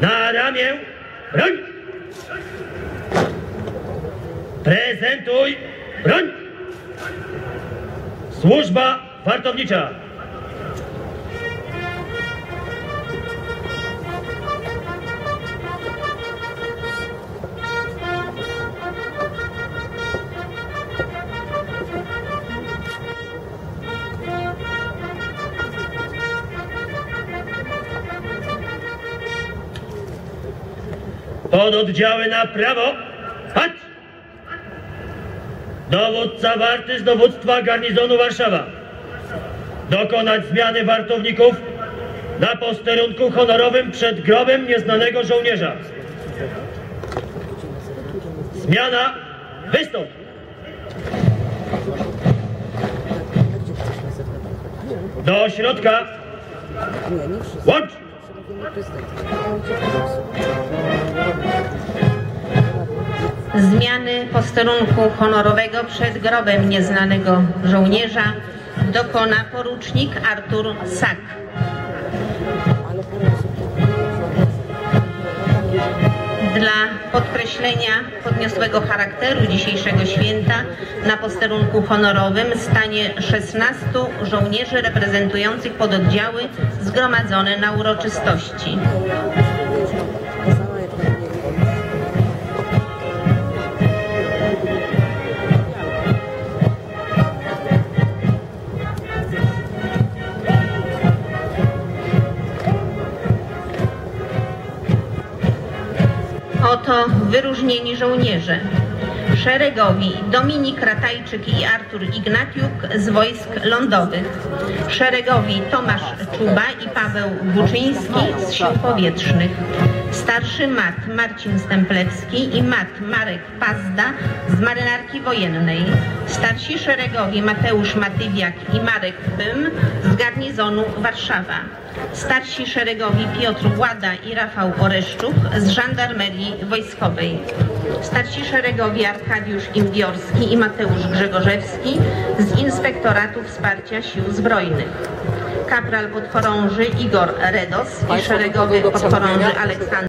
Na ramię. Broń. Prezentuj. Broń. Służba wartownicza. Pododdziały na prawo. Patrz! Dowódca warty z dowództwa garnizonu Warszawa. Dokonać zmiany wartowników na posterunku honorowym przed grobem nieznanego żołnierza. Zmiana. Wystąp. Do środka. Łącz. Zmiany posterunku honorowego przed grobem nieznanego żołnierza dokona porucznik Artur Sak. Dla podkreślenia podniosłego charakteru dzisiejszego święta na posterunku honorowym stanie 16 żołnierzy reprezentujących pododdziały zgromadzone na uroczystości. Wyróżnieni żołnierze. Szeregowi Dominik Ratajczyk i Artur Ignatiuk z wojsk lądowych. Szeregowi Tomasz Czuba i Paweł Buczyński z sił powietrznych. Starszy mat Marcin Stemplewski i mat Marek Pazda z marynarki wojennej. Starsi szeregowi Mateusz Matywiak i Marek Bym z garnizonu Warszawa. Starsi szeregowi Piotr Włada i Rafał Oreszczuk z żandarmerii wojskowej. Starsi szeregowi Arkadiusz Imbiorski i Mateusz Grzegorzewski z Inspektoratu Wsparcia Sił Zbrojnych. Kapral podchorąży Igor Redos i szeregowy podchorąży Aleksander